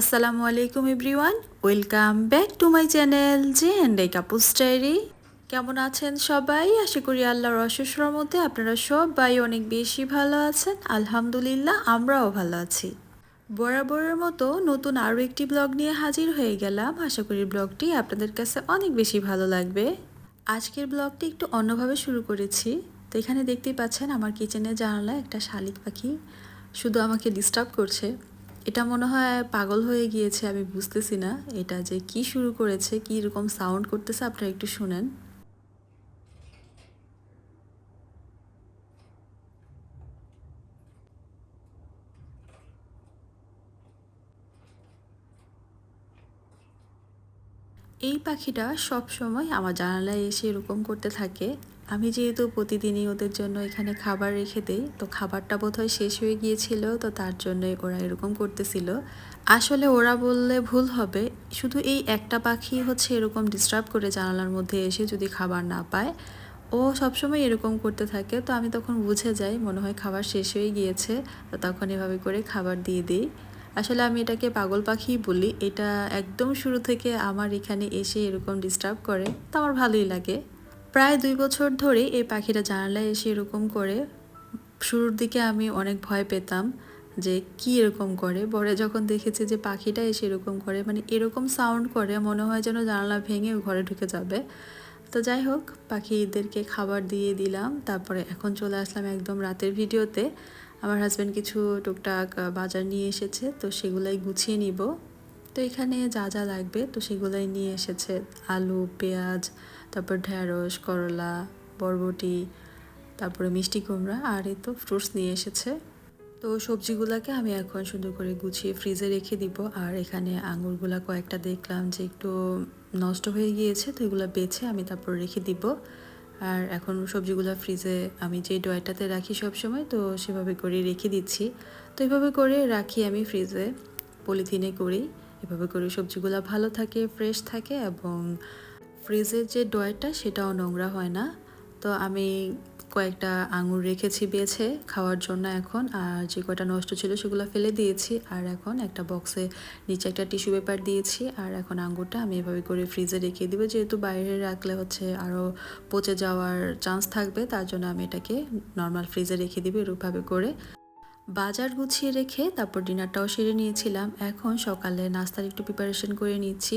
আসসালামু আলাইকুম everyone, welcome back to my channel J and এই কাপুস ডায়েরি। কেমন আছেন সবাই? আশা করি আল্লাহর অশেষ মধ্যে আপনারা সবাই অনেক বেশি ভালো আছেন। আলহামদুলিল্লাহ, আমরাও ভালো আছি। বরাবরের মতো নতুন আরও একটি ব্লগ নিয়ে হাজির হয়ে গেলাম। আশা করি ব্লগটি আপনাদের কাছে অনেক বেশি ভালো লাগবে। আজকের ব্লগটি একটু অন্যভাবে শুরু করেছি। তো এখানে দেখতেই পাচ্ছেন, আমার কিচেনে জানালা একটা শালিক পাখি শুধু আমাকে ডিস্টার্ব করছে। এটা মনে হয় পাগল হয়ে গিয়েছে, আমি বুঝতেছি না। এটা যে কি শুরু করেছে, কি রকম সাউন্ড করতেছে, আপনারা একটু শুনেন। এই পাখিটা সব সময় আমার জানালায় এসে এরকম করতে থাকে। আমি যেহেতু প্রতিদিনই ওদের জন্য এখানে খাবার রেখে দেই, তো খাবারটা বোধহয় শেষ হয়ে গিয়েছিল, তো তার জন্যই ওরা এরকম করতেছিল। আসলে ওরা বললে ভুল হবে, শুধু এই একটা পাখি হচ্ছে এরকম ডিস্টার্ব করে জানালার মধ্যে এসে যদি খাবার না পায়, ও সবসময় এরকম করতে থাকে, তো আমি তখন বুঝে যাই, মনে হয় খাবার শেষ হয়ে গিয়েছে, তো তখন এভাবে করে খাবার দিয়ে দিই। আসলে আমি এটাকে পাগল পাখি বলি, এটা একদম শুরু থেকে আমার এখানে এসে এরকম ডিস্টার্ব করে, তো আমার ভালোই লাগে। প্রায় দুই বছর ধরে এই পাখিটা জানালায় এসে এরকম করে, শুরুর দিকে আমি অনেক ভয় পেতাম যে কি এরকম করে। পরে যখন দেখেছি যে পাখিটা এসে এরকম করে মানে এরকম সাউন্ড করে, মনে হয় যেন জানালা ভেঙে ঘরে ঢুকে যাবে। তো যাই হোক, পাখিদেরকে খাবার দিয়ে দিলাম। তারপরে এখন চলে আসলাম একদম রাতের ভিডিওতে। আমার হাজব্যান্ড কিছু টুকটাক বাজার নিয়ে এসেছে, তো সেগুলাই গুছিয়ে নিব। তো এখানে যা যা লাগবে, তো সেগুলাই নিয়ে এসেছে। আলু, পেঁয়াজ তারপর ঢ্যাঁড়স করলা, বরবটি, তারপরে মিষ্টি কুমড়া আর এই তো ফ্রুটস নিয়ে এসেছে। তো সবজিগুলোকে আমি এখন সুন্দর করে গুছিয়ে ফ্রিজে রেখে দিব। আর এখানে আঙুরগুলা কয়েকটা দেখলাম যে একটু নষ্ট হয়ে গিয়েছে, তো এগুলো বেছে আমি তারপর রেখে দিব। আর এখন সবজিগুলো ফ্রিজে আমি যে ডয়াটাতে রাখি সব সময় তো সেভাবে করে রেখে দিচ্ছি। তো এভাবে করে রাখি আমি ফ্রিজে পলিথিনে করি। এভাবে করে সবজিগুলো ভালো থাকে ফ্রেশ থাকে এবং ফ্রিজের যে ডয়ারটা সেটাও নোংরা হয় না। তো আমি কয়েকটা আঙুর রেখেছি বেছে খাওয়ার জন্য এখন, আর যে কয়টা নষ্ট ছিল সেগুলো ফেলে দিয়েছি, আর এখন একটা বক্সে নিচে একটা টিস্যু পেপার দিয়েছি, আর এখন আঙুরটা আমি এভাবে করে ফ্রিজে রেখে দিব। যেহেতু বাইরে রাখলে হচ্ছে আরও পচে যাওয়ার চান্স থাকবে, তার জন্য আমি এটাকে নর্মাল ফ্রিজে রেখে দিব এরূপভাবে করে। বাজার গুছিয়ে রেখে তারপর ডিনারটাও সেরে নিয়েছিলাম। এখন সকালে নাস্তার একটু প্রিপারেশন করে নিচ্ছি।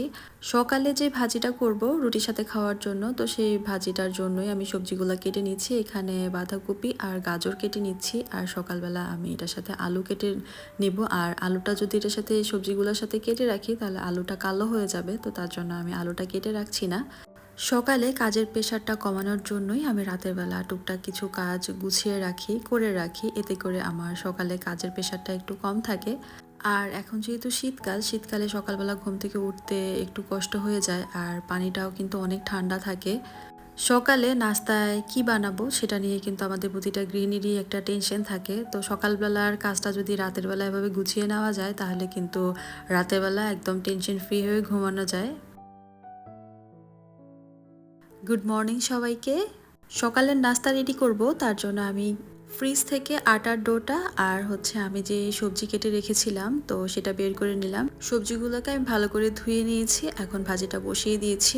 সকালে যে ভাজিটা করব রুটির সাথে খাওয়ার জন্য, তো সেই ভাজিটার জন্যই আমি সবজিগুলো কেটে নিচ্ছি। এখানে বাঁধাকপি আর গাজর কেটে নিচ্ছি আর সকালবেলা আমি এটার সাথে আলু কেটে নেব। আর আলুটা যদি এটার সাথে সবজিগুলোর সাথে কেটে রাখি, তাহলে আলুটা কালো হয়ে যাবে, তো তার জন্য আমি আলুটা কেটে রাখছি না। সকালে কাজের প্রেশারটা কমানোর জন্যই আমি রাতের বেলা টুকটাক কিছু কাজ গুছিয়ে রাখি, করে রাখি। এতে করে আমার সকালে কাজের প্রেশারটা একটু কম থাকে। আর এখন যেহেতু শীতকাল, শীতকালে সকালবেলা ঘুম থেকে উঠতে একটু কষ্ট হয়ে যায় আর পানিটাও কিন্তু অনেক ঠান্ডা থাকে। সকালে নাস্তায় কি বানাবো সেটা নিয়ে কিন্তু আমাদের প্রতিটা গৃহিণীরই একটা টেনশন থাকে। তো সকালবেলার কাজটা যদি রাতের বেলা এভাবে গুছিয়ে নেওয়া যায় তাহলে কিন্তু রাতের বেলা একদম টেনশন ফ্রি হয়ে ঘুমানো যায়। গুড মর্নিং সবাইকে। সকালের নাস্তা রেডি করব, তার জন্য আমি ফ্রিজ থেকে আটার ডোটা আর হচ্ছে আমি যে সবজি কেটে রেখেছিলাম, তো সেটা বের করে নিলাম। সবজিগুলোকে আমি ভালো করে ধুয়ে নিয়েছি, এখন ভাজিটা বসিয়ে দিয়েছি।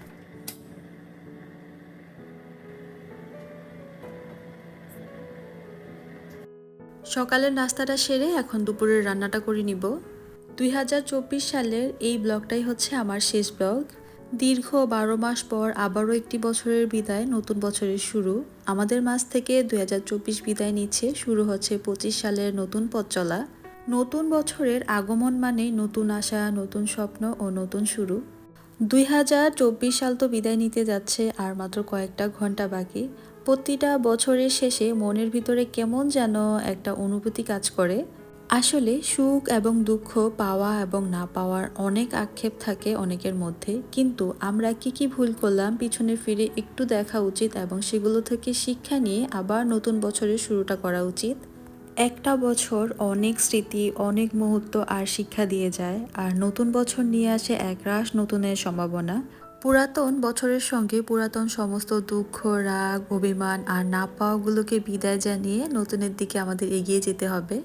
সকালের নাস্তাটা সেরে এখন দুপুরের রান্নাটা করে নিব। দুই হাজার চব্বিশ সালের এই ব্লগটাই হচ্ছে আমার শেষ ব্লগ। দীর্ঘ বারো মাস পর আবারও একটি বছরের বিদায়, নতুন বছরের শুরু। আমাদের মাস থেকে দুই হাজার চব্বিশ বিদায় নিচ্ছে, শুরু হচ্ছে পঁচিশ সালের নতুন পথ চলা। নতুন বছরের আগমন মানে নতুন আশা, নতুন স্বপ্ন ও নতুন শুরু। দুই হাজার চব্বিশ সাল তো বিদায় নিতে যাচ্ছে আর মাত্র কয়েকটা ঘণ্টা বাকি। প্রতিটা বছরের শেষে মনের ভিতরে কেমন যেন একটা অনুভূতি কাজ করে। আসলে সুখ এবং দুঃখ পাওয়া এবং না পাওয়ার অনেক আক্ষেপ থাকে অনেকের মধ্যে, কিন্তু আমরা কি কি ভুল করলাম, পিছনে ফিরে একটু দেখা উচিত এবং সেগুলো থেকে শিক্ষা নিয়ে আবার নতুন বছরের শুরুটা করা উচিত। একটা বছর অনেক স্মৃতি, অনেক মুহূর্ত আর শিক্ষা দিয়ে যায়, আর নতুন বছর নিয়ে আসে একরাশ নতুনের সম্ভাবনা। পুরাতন বছরের সঙ্গে পুরাতন সমস্ত দুঃখ, রাগ, অভিমান আর না পাওয়াগুলোকে বিদায় জানিয়ে নতুনের দিকে আমাদের এগিয়ে যেতে হবে।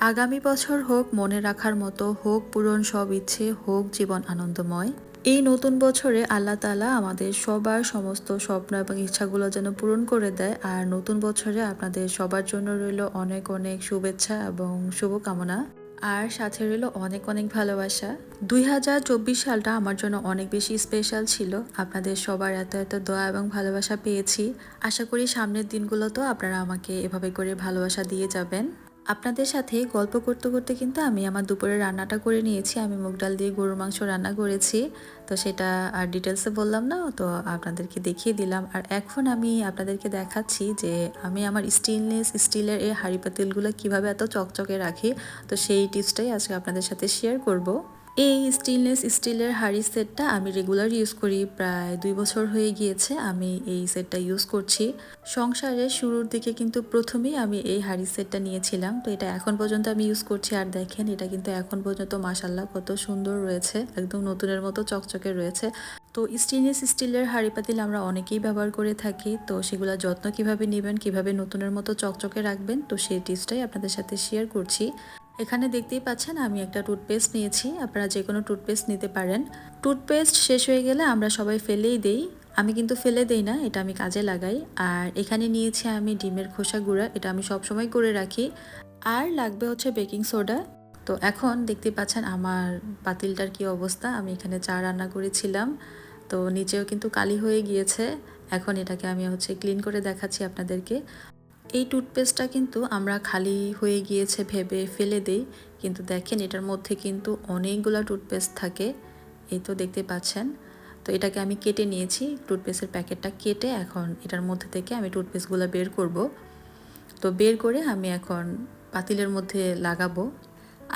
আগামী বছর হোক মনে রাখার মতো, হোক পূরণ সব ইচ্ছে, হোক জীবন আনন্দময়। এই নতুন বছরে আল্লাহ তালা আমাদের সবার সমস্ত স্বপ্ন এবং ইচ্ছাগুলো যেন পূরণ করে দেয় আর নতুন বছরে আপনাদের সবার জন্য রইল অনেক অনেক শুভেচ্ছা এবং শুভকামনা। আর সাথে রইল অনেক অনেক ভালোবাসা। দুই হাজার চব্বিশ সালটা আমার জন্য অনেক বেশি স্পেশাল ছিল। আপনাদের সবার এত এত দোয়া এবং ভালোবাসা পেয়েছি। আশা করি সামনের দিনগুলোতেও আপনারা আমাকে এভাবে করে ভালোবাসা দিয়ে যাবেন। আপনাদের সাথে গল্প করতে করতে কিন্তু আমি আমার দুপুরে রান্নাটা করে নিয়েছি। আমি মুগ ডাল দিয়ে গরুর মাংস রান্না করেছি। তো সেটা আর ডিটেলসে বললাম না, তো আপনাদেরকে দেখিয়ে দিলাম। আর এখন আমি আপনাদেরকে দেখাচ্ছি যে আমি আমার স্টেনলেস স্টিলের এই হাঁড়ি পাতিলগুলো কীভাবে এত চকচকে রাখি। তো সেই টিপসটাই আজকে আপনাদের সাথে শেয়ার করব। এই স্টেনলেস স্টিলের হাড়ি সেটটা আমি রেগুলার ইউজ করি। প্রায় দুই বছর হয়ে গিয়েছে আমি এই সেটটা ইউজ করছি। সংসারের শুরুর দিকে কিন্তু প্রথমেই আমি এই হাড়ি সেটটা নিয়েছিলাম। তো এটা এখন পর্যন্ত আমি ইউজ করছি। আর দেখেন, এটা কিন্তু এখন পর্যন্ত মাসাল্লাহ কত সুন্দর রয়েছে। একদম নতুনের মতো চকচকে রয়েছে। তো স্টেনলেস স্টিলের হাঁড়ি পাতিল আমরা অনেকেই ব্যবহার করে থাকি। তো সেগুলো যত্ন কীভাবে নেবেন, কীভাবে নতুনের মতো চকচকে রাখবেন, তো সেই টিপসটাই আপনাদের সাথে শেয়ার করছি। এখানে দেখতেই পাচ্ছেন, আমি একটা টুথপেস্ট নিয়েছি। আপনারা যে কোনো টুথপেস্ট নিতে পারেন। টুথপেস্ট শেষ হয়ে গেলে আমরা সবাই ফেলেই দেই। আমি কিন্তু ফেলে দেই না, এটা আমি কাজে লাগাই। আর এখানে নিয়েছি আমি ডিমের খোসা গুঁড়া, এটা আমি সব সময় করে রাখি। আর লাগবে হচ্ছে বেকিং সোডা। তো এখন দেখতে পাচ্ছেন আমার পাতিলটার কি অবস্থা। আমি এখানে চা রান্না করেছিলাম, তো নিচেও কিন্তু কালি হয়ে গিয়েছে। এখন এটাকে আমি হচ্ছে ক্লিন করে দেখাচ্ছি আপনাদেরকে। এই টুথপেস্টটা কিন্তু আমরা খালি হয়ে গিয়েছে ভেবে ফেলে দেই, কিন্তু দেখেন এটার মধ্যে কিন্তু অনেকগুলো টুথপেস্ট থাকে, এই তো দেখতে পাচ্ছেন। তো এটাকে আমি কেটে নিয়েছি, টুথপেস্টের প্যাকেটটা কেটে এখন এটার মধ্যে থেকে আমি টুথপেস্টগুলো বের করব। তো বের করে আমি এখন পাতিলের মধ্যে লাগাবো।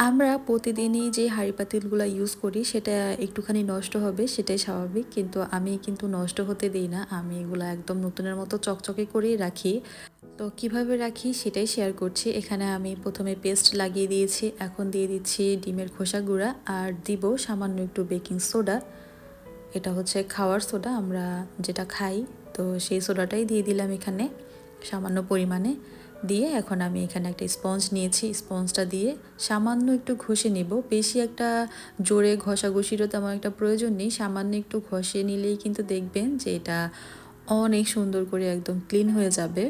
আমরা প্রতিদিনই যে হাঁড়ি পাতিলগুলো ইউজ করি, সেটা একটুখানি নষ্ট হবে, সেটাই স্বাভাবিক, কিন্তু আমি কিন্তু নষ্ট হতে দিই না। আমি এগুলো একদম নতুনের মতো চকচকে করেই রাখি। তো কীভাবে রাখি সেটাই শেয়ার করছি। এখানে আমি প্রথমে পেস্ট লাগিয়ে দিয়েছি। এখন দিয়ে দিচ্ছি ডিমের খোসা গুঁড়া আর দিব সামান্য একটু বেকিং সোডা এটা হচ্ছে খাওয়ার সোডা আমরা যেটা খাই। তো সেই সোডাটাই দিয়ে দিলাম এখানে সামান্য পরিমাণে। দিয়ে এখন আমি এখানে একটা স্পঞ্জ নিয়েছি। স্পঞ্জটা দিয়ে সামান্য একটু ঘষে নেব। বেশি একটা জোরে ঘষাঘষিরও তেমন একটা প্রয়োজন নেই। সামান্য একটু ঘষে নিলেই কিন্তু দেখবেন যে এটা অনেক সুন্দর করে একদম ক্লিন হয়ে যাবে।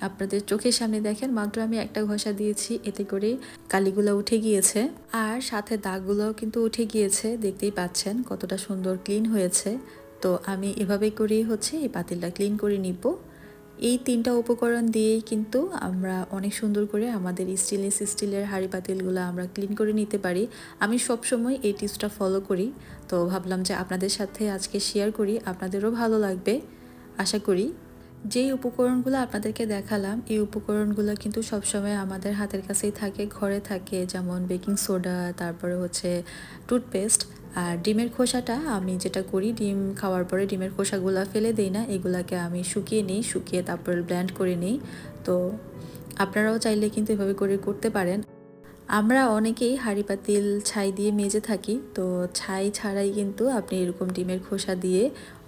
আপনাদের চোখের সামনে দেখেন, মাত্র আমি একটা ঘষা দিয়েছি, এতে করে কালিগুলো উঠে গিয়েছে। আর সাথে দাগগুলোও কিন্তু উঠে গিয়েছে, দেখতেই পাচ্ছেন কতটা সুন্দর ক্লিন হয়েছে। তো আমি এভাবে করেই হচ্ছে এই পাতিলটা ক্লিন করে নিব। এই তিনটা উপকরণ দিয়েই কিন্তু আমরা অনেক সুন্দর করে আমাদের স্টিলনেস স্টিলের হাঁড়ি পাতিলগুলো আমরা ক্লিন করে নিতে পারি। আমি সবসময় এই টিপসটা ফলো করি। তো ভাবলাম যে আপনাদের সাথে আজকে শেয়ার করি, আপনাদেরও ভালো লাগবে। আশা করি যেই উপকরণগুলো আপনাদেরকে দেখালাম, এই উপকরণগুলো কিন্তু সবসময় আমাদের হাতের কাছেই থাকে, ঘরে থাকে। যেমন বেকিং সোডা, তারপরে হচ্ছে টুথপেস্ট আর ডিমের খোসাটা আমি যেটা করি, ডিম খাওয়ার পরে ডিমের খোসাগুলো ফেলে দিই না, এগুলাকে আমি শুকিয়ে নিই, শুকিয়ে তারপর ব্ল্যান্ড করে নিই। তো আপনারাও চাইলে কিন্তু এভাবে করে করতে পারেন। আমরা অনেকেই হাঁড়ি পাতিল ছাই দিয়ে মেজে থাকি, তো ছাই ছাড়াই কিন্তু আপনি এরকম ডিমের খোসা দিয়ে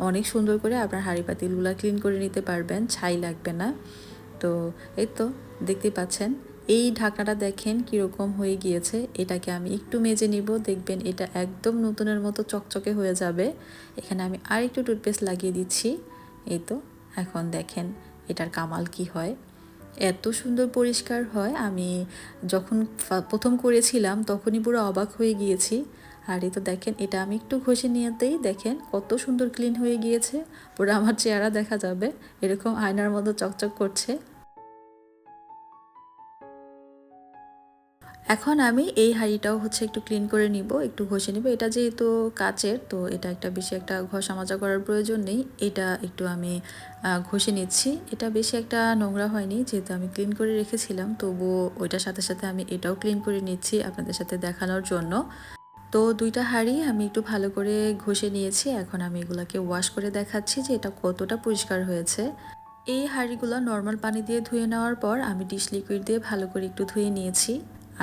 অনেক সুন্দর করে আপনার হাঁড়ি পাতিলগুলো ক্লিন করে নিতে পারবেন, ছাই লাগবে না। তো এই তো দেখতেই পাচ্ছেন, এই ঢাকনাটা দেখেন কীরকম হয়ে গিয়েছে, এটাকে আমি একটু মেজে নিব, দেখবেন এটা একদম নতুনের মতো চকচকে হয়ে যাবে। এখানে আমি আরেকটু টুথপেস্ট লাগিয়ে দিচ্ছি, এই তো এখন দেখেন এটার কামাল কি হয়। এত সুন্দর পরিষ্কার হয়, আমি যখন প্রথম করেছিলাম তখনই পুরো অবাক হয়ে গিয়েছি। আর এই তো দেখেন, এটা আমি একটু ঘষে নিয়েতেই দেখেন কত সুন্দর ক্লিন হয়ে গিয়েছে। পুরো আমার চেহারা দেখা যাবে, এরকম আয়নার মতো চকচক করছে। এখন আমি এই হাঁড়িটাও হচ্ছে একটু ক্লিন করে নিব, একটু ঘষে নিব। এটা যেহেতু কাচের, তো এটা একটা বেশি একটা ঘষা মাজা করার প্রয়োজন নেই। এটা একটু আমি ঘষে নিচ্ছি। এটা বেশি একটা নোংরা হয়নি, যেহেতু আমি ক্লিন করে রেখেছিলাম তবুও ওইটার সাথে সাথে আমি এটাও ক্লিন করে নিচ্ছি আপনাদের সাথে দেখানোর জন্য। তো দুইটা হাঁড়ি আমি একটু ভালো করে ঘষে নিয়েছি। এখন আমি এগুলাকে ওয়াশ করে দেখাচ্ছি যে এটা কতটা পরিষ্কার হয়েছে। এই হাঁড়িগুলো নর্মাল পানি দিয়ে ধুয়ে নেওয়ার পর আমি ডিশ লিকুইড দিয়ে ভালো করে একটু ধুয়ে নিয়েছি।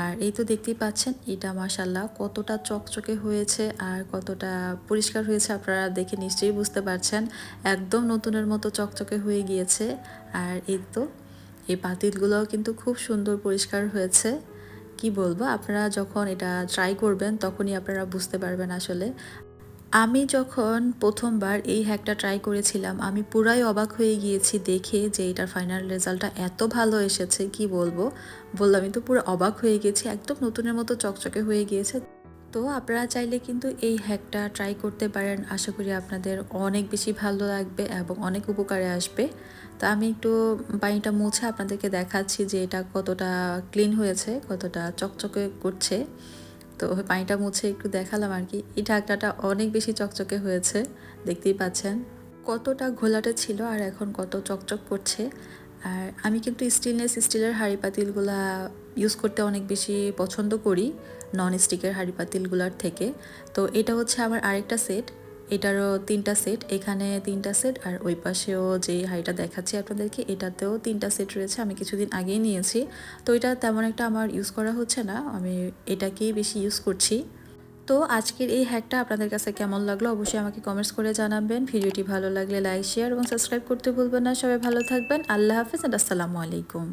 আর এই তো দেখতেই পাচ্ছেন, এটা মাসাল্লাহ কতটা চকচকে হয়েছে আর কতটা পরিষ্কার হয়েছে আপনারা দেখে নিশ্চয়ই বুঝতে পারছেন। একদম নতুনের মতো চকচকে হয়ে গিয়েছে আর এই তো, এই পাতিলগুলোও কিন্তু খুব সুন্দর পরিষ্কার হয়েছে। কি বলব, আপনারা যখন এটা ট্রাই করবেন তখনই আপনারা বুঝতে পারবেন আসলে। আমি যখন প্রথমবার এই হ্যাকটা ট্রাই করেছিলাম, আমি পুরাই অবাক হয়ে গিয়েছি দেখে যে এটার ফাইনাল রেজাল্টটা এত ভালো এসেছে, কি বলব? বললাম, আমি তো পুরো অবাক হয়ে গেছি, একদম নতুনের মতো চকচকে হয়ে গিয়েছে। তো আপনারা চাইলে কিন্তু এই হ্যাকটা ট্রাই করতে পারেন। আশা করি আপনাদের অনেক বেশি ভালো লাগবে এবং অনেক উপকারে আসবে। তো আমি একটু পানিটা মুছে আপনাদেরকে দেখাচ্ছি যে এটা কতটা ক্লিন হয়েছে, কতটা চকচকে করছে। তো ওই পানিটা মুছে একটু দেখালাম আর কি। এই ঢাকনাটা অনেক বেশি চকচকে হয়েছে, দেখতেই পাচ্ছেন। কতটা ঘোলাটে ছিল আর এখন কত চকচক করছে। আর আমি কিন্তু স্টেনলেস স্টিলের হাঁড়ি পাতিলগুলা ইউজ করতে অনেক বেশি পছন্দ করি নন স্টিকের হাঁড়ি পাতিলগুলার থেকে। তো এটা হচ্ছে আমার আরেকটা সেট এটারও তিনটা সেট এখানে তিনটা সেট আর ওই পাশেও যে হাঁড়িটা দেখাচ্ছি আপনাদেরকে, এটাতেও তিনটা সেট রয়েছে, আমি কিছুদিন আগেই নিয়েছি। তো এটা তেমন একটা আমার ইউজ করা হচ্ছে না, আমি এটাকেই বেশি ইউজ করছি। তো আজকের এই হ্যাকটা আপনাদের কাছে কেমন লাগল অবশ্যই আমাকে কমেন্টস করে জানাবেন। ভিডিওটি ভালো লাগলে লাইক শেয়ার এবং সাবস্ক্রাইব করতে ভুলবেন না। সবাই ভালো থাকবেন, আল্লাহ হাফিজ আর আসসালামু আলাইকুম।